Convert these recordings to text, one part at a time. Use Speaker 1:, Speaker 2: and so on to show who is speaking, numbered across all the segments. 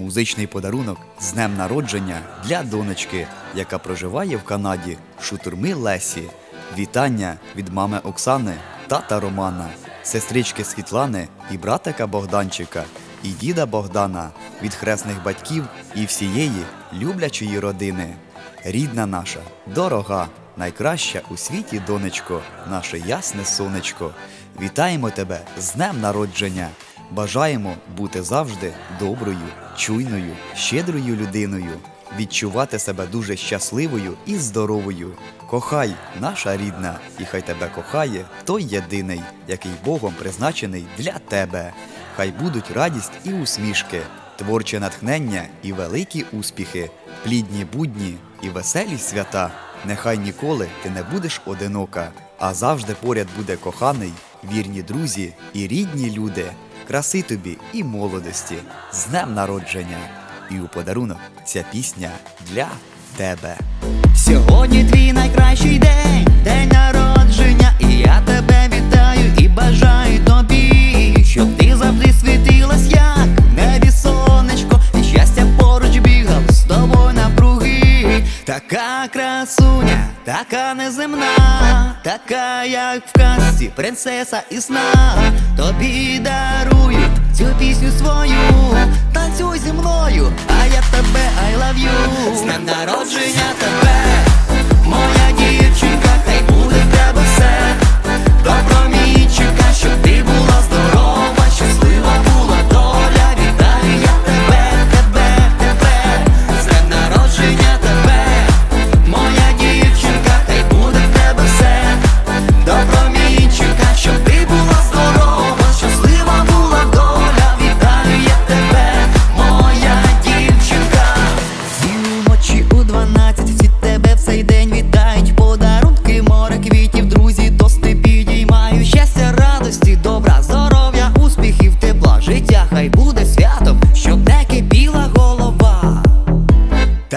Speaker 1: Музичний подарунок з днем народження для донечки, яка проживає в Канаді, шутурми Лесі. Вітання від мами Оксани, тата Романа, сестрички Світлани і братика Богданчика, і діда Богдана від хресних батьків і всієї люблячої родини. Рідна наша, дорога, найкраща у світі донечко, наше ясне сонечко. Вітаємо тебе з днем народження! Бажаємо бути завжди доброю, чуйною, щедрою людиною, відчувати себе дуже щасливою і здоровою. Кохай, наша рідна, і хай тебе кохає той єдиний, який Богом призначений для тебе. Хай будуть радість і усмішки, творче натхнення і великі успіхи, плідні будні і веселі свята. Нехай ніколи ти не будеш одинока, а завжди поряд буде коханий, вірні друзі і рідні люди. Краси тобі і молодості, з днем народження! І у подарунок ця пісня для тебе.
Speaker 2: Сьогодні твій найкращий день, день народження, і я тебе вітаю і бажаю тобі, щоб ти завжди світилась, як небі сонечко, і щастя поруч бігав з тобою навкруги. Така красуня, така неземна, така, як в казці, принцеса і сна. Тобі дарую цю пісню свою, танцюй зі мною, а я тебе I love you З днем народження тебе,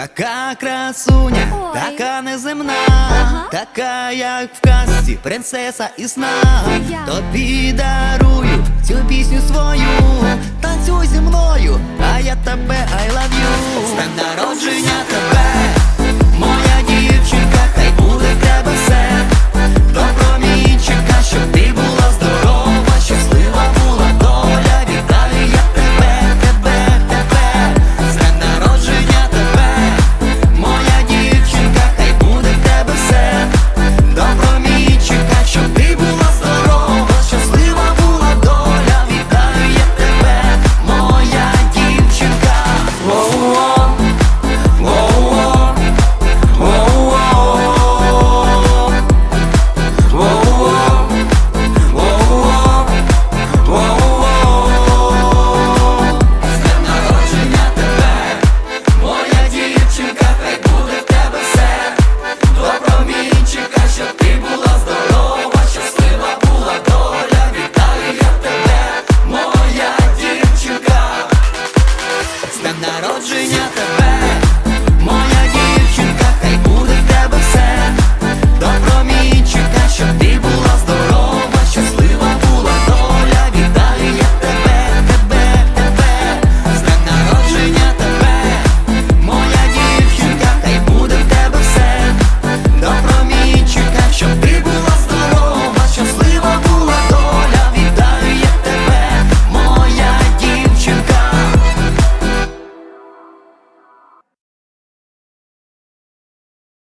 Speaker 2: Така красуня,
Speaker 3: Ой.
Speaker 2: така неземна,
Speaker 3: Ага.
Speaker 2: така, як в казці, принцеса і сна.
Speaker 3: Я.
Speaker 2: Тобі дарую цю пісню свою. Танцюй зі мною, а я тебе I love you З днем народження